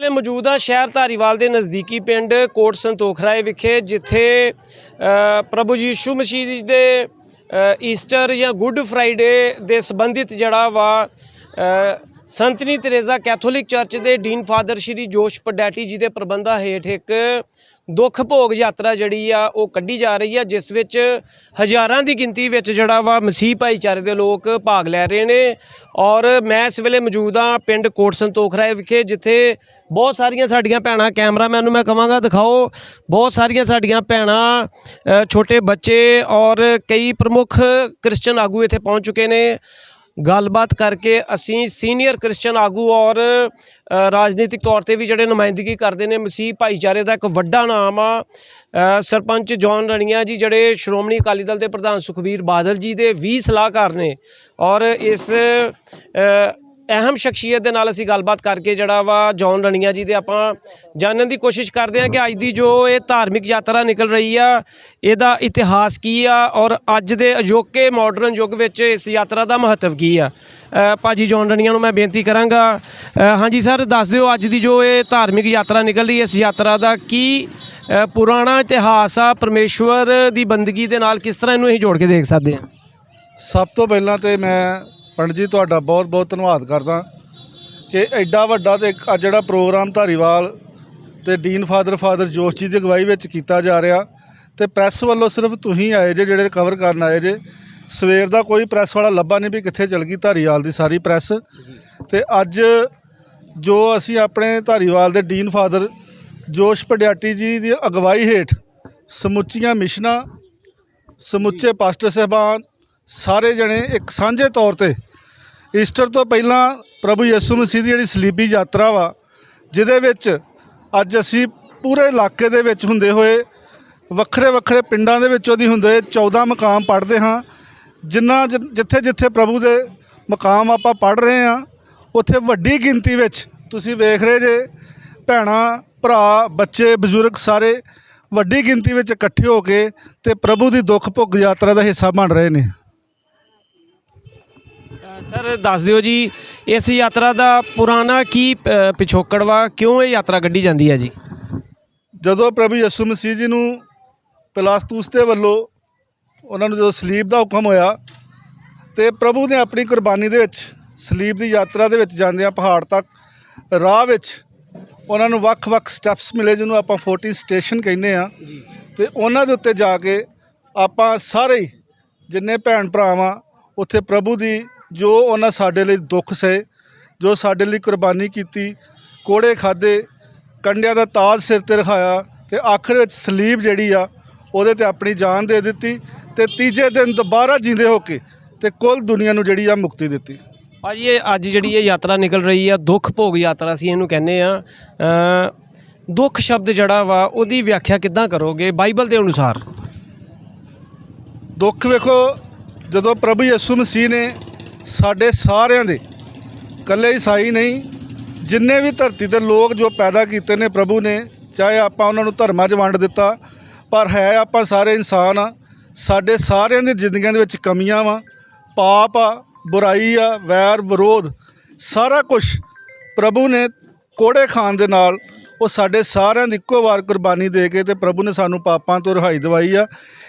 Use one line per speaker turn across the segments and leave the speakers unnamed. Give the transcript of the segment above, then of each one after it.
ਵੇਲੇ ਮੌਜੂਦਾ ਸ਼ਹਿਰ ਧਾਰੀਵਾਲ ਦੇ ਨਜ਼ਦੀਕੀ ਪਿੰਡ ਕੋਟ ਸੰਤੋਖਰਾਏ ਵਿਖੇ, ਜਿੱਥੇ ਪ੍ਰਭੂ ਯੀਸ਼ੂ ਮਸੀਹ ਜੀ ਦੇ ਈਸਟਰ ਜਾਂ ਗੁੱਡ ਫਰਾਈਡੇ ਦੇ ਸੰਬੰਧਿਤ ਜਿਹੜਾ ਵਾ ਸੰਤਨੀ ਤਰੇਜ਼ਾ ਕੈਥੋਲਿਕ ਚਰਚ ਦੇ ਡੀਨ ਫਾਦਰ ਸ਼੍ਰੀ ਜੋਸ਼ ਪਡੈਟੀ ਜੀ ਦੇ ਪ੍ਰਬੰਧਾਂ ਹੇਠ ਇੱਕ ਦੁੱਖ ਭੋਗ ਯਾਤਰਾ ਜਿਹੜੀ ਆ, ਉਹ ਕੱਢੀ ਜਾ ਰਹੀ ਆ, ਜਿਸ ਵਿੱਚ ਹਜ਼ਾਰਾਂ ਦੀ ਗਿਣਤੀ ਵਿੱਚ ਜਿਹੜਾ ਵਾ ਮਸੀਹ ਭਾਈਚਾਰੇ ਦੇ ਲੋਕ ਭਾਗ ਲੈ ਰਹੇ ਨੇ। ਔਰ ਮੈਂ ਇਸ ਵੇਲੇ ਮੌਜੂਦ ਆ ਪਿੰਡ ਕੋਟ ਸੰਤੋਖਰਾਏ ਵਿਖੇ, ਜਿੱਥੇ ਬਹੁਤ ਸਾਰੀਆਂ ਸਾਡੀਆਂ ਭੈਣਾਂ, ਕੈਮਰਾਮੈਨ ਨੂੰ ਮੈਂ ਕਹਾਂਗਾ, ਦਿਖਾਓ। ਬਹੁਤ ਸਾਰੀਆਂ ਸਾਡੀਆਂ ਭੈਣਾਂ ਛੋਟੇ ਬੱਚੇ ਔਰ ਕਈ ਪ੍ਰਮੁੱਖ ਕ੍ਰਿਸਚਨ ਆਗੂ ਇੱਥੇ ਪਹੁੰਚ ਚੁੱਕੇ ਨੇ। ਗੱਲਬਾਤ ਕਰਕੇ ਅਸੀਂ ਸੀਨੀਅਰ ਕ੍ਰਿਸਚੀਅਨ ਆਗੂ ਔਰ ਰਾਜਨੀਤਿਕ ਤੌਰ ਤੇ ਵੀ ਜਿਹੜੇ ਨੁਮਾਇੰਦਗੀ ਕਰਦੇ ਨੇ, ਮਸੀਹ ਭਾਈਚਾਰੇ ਦਾ ਇੱਕ ਵੱਡਾ ਨਾਮ ਆ। ਸਰਪੰਚ ਜੌਨ ਰਣੀਆਂ ਜੀ, ਜਿਹੜੇ ਸ਼੍ਰੋਮਣੀ ਅਕਾਲੀ ਦਲ ਦੇ ਪ੍ਰਧਾਨ ਸੁਖਬੀਰ ਬਾਦਲ ਜੀ ਦੇ 20 ਸਲਾਹਕਾਰ ਨੇ ਔਰ ਇਸ ਅਹਿਮ ਸ਼ਖਸੀਅਤ ਦੇ ਨਾਲ ਅਸੀਂ ਗੱਲਬਾਤ ਕਰਕੇ ਜਿਹੜਾ ਵਾ ਜੌਨ ਰਣੀਆ ਜੀ ਦੇ ਆਪਾਂ ਜਾਣਨ ਦੀ ਕੋਸ਼ਿਸ਼ ਕਰਦੇ ਹਾਂ ਕਿ ਅੱਜ ਦੀ ਜੋ ਇਹ ਧਾਰਮਿਕ ਯਾਤਰਾ ਨਿਕਲ ਰਹੀ ਆ ਇਹਦਾ ਇਤਿਹਾਸ ਕੀ ਆ ਔਰ ਅੱਜ ਦੇ ਅਜੋਕੇ ਮਾਡਰਨ ਯੁੱਗ ਵਿੱਚ ਇਸ ਯਾਤਰਾ ਦਾ ਮਹੱਤਵ ਕੀ ਆ। ਅ, ਭਾਜੀ ਜੌਨ ਰਣੀਆ ਨੂੰ ਮੈਂ ਬੇਨਤੀ ਕਰਾਂਗਾ। ਹਾਂਜੀ ਸਰ ਦੱਸ ਦਿਓ ਅੱਜ ਦੀ ਜੋ ਇਹ ਧਾਰਮਿਕ ਯਾਤਰਾ ਨਿਕਲ ਰਹੀ ਹੈ ਇਸ ਯਾਤਰਾ ਦਾ ਕੀ ਪੁਰਾਣਾ ਇਤਿਹਾਸ ਆ ਪਰਮੇਸ਼ਵਰ ਦੀ ਬੰਦਗੀ ਦੇ ਨਾਲ ਕਿਸ ਤਰ੍ਹਾਂ ਇਹਨੂੰ ਅਸੀਂ ਜੋੜ ਕੇ ਦੇਖ ਸਕਦੇ ਹਾਂ?
ਸਭ ਤੋਂ ਪਹਿਲਾਂ ਤੇ ਮੈਂ ਪੰਡਿਤ ਜੀ, ਤੁਹਾਡਾ ਬਹੁਤ ਬਹੁਤ ਧੰਨਵਾਦ ਕਰਦਾ ਕਿ ਐਡਾ ਵੱਡਾ ਤੇ ਇੱਕ ਅੱਜ ਜਿਹੜਾ ਪ੍ਰੋਗਰਾਮ ਧਾਰੀਵਾਲ ਤੇ ਡੀਨ ਫਾਦਰ ਫਾਦਰ ਜੋਸ਼ ਜੀ ਦੀ ਅਗਵਾਈ ਵਿੱਚ ਕੀਤਾ ਜਾ ਰਿਹਾ ਤੇ ਪ੍ਰੈਸ ਵੱਲੋਂ ਸਿਰਫ ਤੁਸੀਂ ਆਏ ਜੇ, ਜਿਹੜੇ ਕਵਰ ਕਰਨ ਆਏ ਜੇ। ਸਵੇਰ ਦਾ ਕੋਈ ਪ੍ਰੈਸ ਵਾਲਾ ਲੱਭਾ ਨਹੀਂ ਵੀ ਕਿੱਥੇ ਚਲ ਗਈ ਧਾਰੀਵਾਲ ਦੀ ਸਾਰੀ ਪ੍ਰੈਸ। ਤੇ ਅੱਜ ਜੋ ਅਸੀਂ ਆਪਣੇ ਧਾਰੀਵਾਲ ਦੇ ਡੀਨ ਫਾਦਰ ਜੋਸ਼ ਪਡਿਆਟੀ ਜੀ ਦੀ ਅਗਵਾਈ ਹੇਠ ਸਮੁੱਚੀਆਂ ਮਿਸ਼ਨਾਂ, ਸਮੁੱਚੇ ਪਾਸਟਰ ਸਹਿਬਾਨ ਸਾਰੇ ਜਣੇ ਇੱਕ ਸਾਂਝੇ ਤੌਰ ਤੇ ਈਸਟਰ ਤੋਂ ਪਹਿਲਾਂ ਪ੍ਰਭੂ ਯਿਸੂ ਮਸੀਹ ਦੀ ਜਿਹੜੀ ਸਲੀਬੀ ਯਾਤਰਾ ਵਾ, ਜਿਹਦੇ ਵਿੱਚ ਅੱਜ ਅਸੀਂ ਪੂਰੇ ਇਲਾਕੇ ਦੇ ਵਿੱਚ ਹੁੰਦੇ ਹੋਏ, ਵੱਖਰੇ ਵੱਖਰੇ ਪਿੰਡਾਂ ਦੇ ਵਿੱਚ ਉਹਦੀ ਹੁੰਦੇ ਹੋਏ 14 ਮਕਾਮ ਪੜ੍ਹਦੇ ਹਾਂ, ਜਿੰਨਾ ਜਿੱਥੇ ਜਿੱਥੇ ਪ੍ਰਭੂ ਦੇ ਮਕਾਮ ਆਪਾਂ ਪੜ੍ਹ ਰਹੇ ਹਾਂ, ਉੱਥੇ ਵੱਡੀ ਗਿਣਤੀ ਵਿੱਚ ਤੁਸੀਂ ਵੇਖ ਰਹੇ ਜੇ, ਭੈਣਾਂ, ਭਰਾ, ਬੱਚੇ, ਬਜ਼ੁਰਗ ਸਾਰੇ ਵੱਡੀ ਗਿਣਤੀ ਵਿੱਚ ਇਕੱਠੇ ਹੋ ਕੇ ਤੇ ਪ੍ਰਭੂ ਦੀ ਦੁੱਖ ਭੁੱਖ ਯਾਤਰਾ ਦਾ ਹਿੱਸਾ ਬਣ ਰਹੇ ਨੇ।
ਸਰ ਦੱਸ ਦਿਓ ਜੀ ਇਸ ਯਾਤਰਾ ਦਾ ਪੁਰਾਣਾ ਕੀ ਅ, ਪਿਛੋਕੜ ਵਾ? ਕਿਉਂ ਇਹ ਯਾਤਰਾ ਕੱਢੀ ਜਾਂਦੀ ਹੈ ਜੀ?
ਜਦੋਂ ਪ੍ਰਭੂ ਯਿਸੂ ਮਸੀਹ ਜੀ ਨੂੰ ਪਿਲਾਤੂਸ ਦੇ ਵੱਲੋਂ ਉਹਨਾਂ ਨੂੰ ਜਦੋਂ ਸਲੀਬ ਦਾ ਹੁਕਮ ਹੋਇਆ ਤੇ ਪ੍ਰਭੂ ਨੇ ਆਪਣੀ ਕੁਰਬਾਨੀ ਦੇ ਵਿੱਚ ਸਲੀਬ ਦੀ ਯਾਤਰਾ ਦੇ ਵਿੱਚ ਜਾਂਦਿਆਂ ਪਹਾੜ ਤੱਕ ਰਾਹ ਵਿੱਚ ਉਹਨਾਂ ਨੂੰ ਵੱਖ-ਵੱਖ ਸਟੈਪਸ ਮਿਲੇ ਜਿਹਨੂੰ ਆਪਾਂ 14 ਸਟੇਸ਼ਨ ਕਹਿੰਦੇ ਆ ਤੇ ਉਹਨਾਂ ਦੇ ਉੱਤੇ ਜਾ ਕੇ ਆਪਾਂ ਸਾਰੇ ਹੀ ਜਿੰਨੇ ਭੈਣ ਭਰਾ ਵਾਂ ਉੱਥੇ ਪ੍ਰਭੂ ਦੀ ਜੋ ਉਹਨਾਂ ਸਾਡੇ ਲਈ ਦੁੱਖ ਸਹੇ ਜੋ ਸਾਡੇ ਲਈ ਕੁਰਬਾਨੀ ਕੀਤੀ ਕੋੜੇ ਖਾਦੇ ਕੰਡਿਆਂ ਦਾ ਤਾਜ ਸਿਰ ਤੇ ਰਖਾਇਆ ਤੇ ਆਖਰ ਵਿੱਚ ਸਲੀਬ ਜਿਹੜੀ ਆ ਉਹਦੇ ਤੇ ਆਪਣੀ ਜਾਨ ਦੇ ਦਿੱਤੀ ਤੇ ਤੀਜੇ ਦਿਨ ਦੁਬਾਰਾ ਜਿੰਦੇ ਹੋ ਕੇ ਤੇ ਕੁੱਲ ਦੁਨੀਆ ਨੂੰ ਜਿਹੜੀ ਆ ਮੁਕਤੀ ਦਿੱਤੀ।
ਭਾਜੀ ਇਹ ਅੱਜ ਜਿਹੜੀ ਇਹ ਯਾਤਰਾ ਨਿਕਲ ਰਹੀ ਆ ਦੁੱਖ ਭੋਗ ਯਾਤਰਾ ਅਸੀਂ ਇਹਨੂੰ ਕਹਿੰਦੇ ਆ ਦੁੱਖ ਸ਼ਬਦ ਜਿਹੜਾ ਵਾ ਉਹਦੀ ਵਿਆਖਿਆ ਕਿੱਦਾਂ ਕਰੋਗੇ? ਬਾਈਬਲ ਦੇ ਅਨੁਸਾਰ।
ਦੁੱਖ ਵੇਖੋ ਜਦੋਂ ਪ੍ਰਭੂ ਯਿਸੂ ਮਸੀਹ ਨੇ ਸਾਡੇ ਸਾਰਿਆਂ ਦੇ ਇਕੱਲੇ ਈਸਾਈ ਨਹੀਂ, ਜਿੰਨੇ ਵੀ ਧਰਤੀ ਤੇ ਲੋਕ ਜੋ ਪੈਦਾ ਕੀਤੇ ਨੇ ਪ੍ਰਭੂ ਨੇ, ਚਾਹੇ ਆਪਾਂ ਉਹਨਾਂ ਨੂੰ ਧਰਮਾਂ 'ਚ ਵੰਡ ਦਿੱਤਾ, ਪਰ ਹੈ ਆਪਾਂ ਸਾਰੇ ਇਨਸਾਨ ਆ, ਸਾਡੇ ਸਾਰਿਆਂ ਦੀ ਜ਼ਿੰਦਗੀਆਂ ਦੇ ਵਿੱਚ ਕਮੀਆਂ ਵਾ, ਪਾਪ ਆ, ਬੁਰਾਈ ਆ, ਵੈਰ, ਵਿਰੋਧ, ਸਾਰਾ ਕੁਝ ਪ੍ਰਭੂ ਨੇ ਕੋੜੇ ਖਾਨ ਦੇ ਨਾਲ ਉਹ ਸਾਡੇ ਸਾਰਿਆਂ ਦੀ ਇੱਕੋ ਵਾਰ ਕੁਰਬਾਨੀ ਦੇ ਕੇ ਤੇ ਪ੍ਰਭੂ ਨੇ ਸਾਨੂੰ ਪਾਪਾਂ ਤੋਂ ਰਿਹਾਈ ਦਵਾਈ ਆ।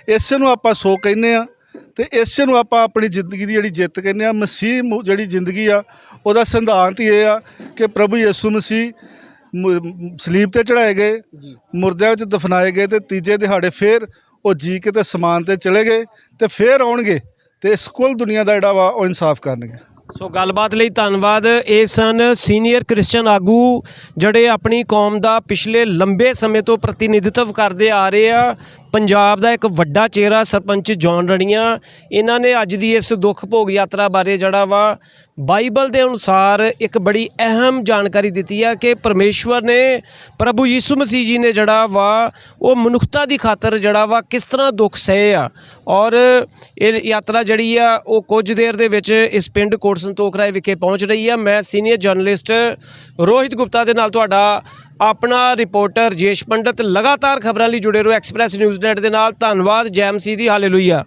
ਇਸੇ ਨੂੰ ਆਪਾਂ ਸੋ ਕਹਿੰਦੇ ਆ। ਤੇ ਇਸੇ ਨੂੰ ਆਪਾਂ ਆਪਣੀ ਜ਼ਿੰਦਗੀ ਦੀ ਜਿਹੜੀ ਜਿੱਤ ਕਹਿੰਦੇ ਆ ਮਸੀਹ ਜਿਹੜੀ ਜ਼ਿੰਦਗੀ ਆ ਉਹਦਾ ਸਿਧਾਂਤ ਹੀ ਇਹ ਆ ਕਿ ਪ੍ਰਭੂ ਯਿਸੂ ਮਸੀਹ ਸਲੀਬ ਤੇ ਚੜਾਏ ਗਏ ਮੁਰਦਿਆਂ ਵਿੱਚ ਦਫਨਾਏ ਗਏ ਤੇ ਤੀਜੇ ਦਿਹਾੜੇ ਫੇਰ ਉਹ ਜੀ ਕੇ ਤੇ ਸਮਾਨ ਤੇ ਚਲੇ ਗਏ ਤੇ ਫੇਰ ਆਉਣਗੇ ਤੇ ਇਸ ਕੁੱਲ ਦੁਨੀਆ ਦਾ ਜਿਹੜਾ ਵਾ ਉਹ ਇਨਸਾਫ ਕਰਨਗੇ।
ਸੋ ਗੱਲਬਾਤ ਲਈ ਧੰਨਵਾਦ। ਇਹ ਸਨ ਸੀਨੀਅਰ ਕ੍ਰਿਸਚੀਅਨ ਆਗੂ ਜਿਹੜੇ ਆਪਣੀ ਕੌਮ ਦਾ ਪਿਛਲੇ ਲੰਬੇ ਸਮੇਂ ਤੋਂ ਪ੍ਰਤੀਨਿਧਿਤਵ ਕਰਦੇ ਆ ਰਹੇ ਆ। ਪੰਜਾਬ ਦਾ ਇੱਕ ਵੱਡਾ ਚਿਹਰਾ ਸਰਪੰਚ ਜੌਨ ਰਣੀਆਂ, ਇਹਨਾਂ ਨੇ ਅੱਜ ਦੀ ਇਸ ਦੁੱਖ ਭੋਗ ਯਾਤਰਾ ਬਾਰੇ ਜਿਹੜਾ ਵਾ, ਬਾਈਬਲ ਦੇ ਅਨੁਸਾਰ ਇੱਕ ਬੜੀ ਅਹਿਮ ਜਾਣਕਾਰੀ ਦਿੱਤੀ ਆ ਕਿ ਪਰਮੇਸ਼ਵਰ ਨੇ ਪ੍ਰਭੂ ਯੀਸੂ ਮਸੀਹ ਜੀ ਨੇ ਜਿਹੜਾ ਵਾ, ਉਹ ਮਨੁੱਖਤਾ ਦੀ ਖਾਤਰ ਜਿਹੜਾ ਵਾ ਕਿਸ ਤਰ੍ਹਾਂ ਦੁੱਖ ਸਹੇ ਆ। ਔਰ ਇਹ ਯਾਤਰਾ ਜਿਹੜੀ ਆ, ਉਹ ਕੁਝ ਦੇਰ ਦੇ ਵਿੱਚ ਇਸ ਪਿੰਡ ਕੋਟ ਸੰਤੋਖਰਾਏ ਵਿਖੇ ਪਹੁੰਚ ਰਹੀ ਆ। ਮੈਂ ਸੀਨੀਅਰ ਜਰਨਲਿਸਟ ਰੋਹਿਤ ਗੁਪਤਾ ਦੇ ਨਾਲ ਤੁਹਾਡਾ ਆਪਣਾ ਰਿਪੋਰਟਰ ਜੇਸ਼ ਪੰਡਤ ਲਗਾਤਾਰ ਖਬਰਾਂ ਲਈ ਜੁੜੇ ਰਹੋ ਐਕਸਪ੍ਰੈਸ ਨਿਊਜ਼ ਨੈਟ ਦੇ ਨਾਲ। ਧੰਨਵਾਦ, ਜੈਮ ਸੀ ਦੀ ਹਾਲੇਲੂਇਆ।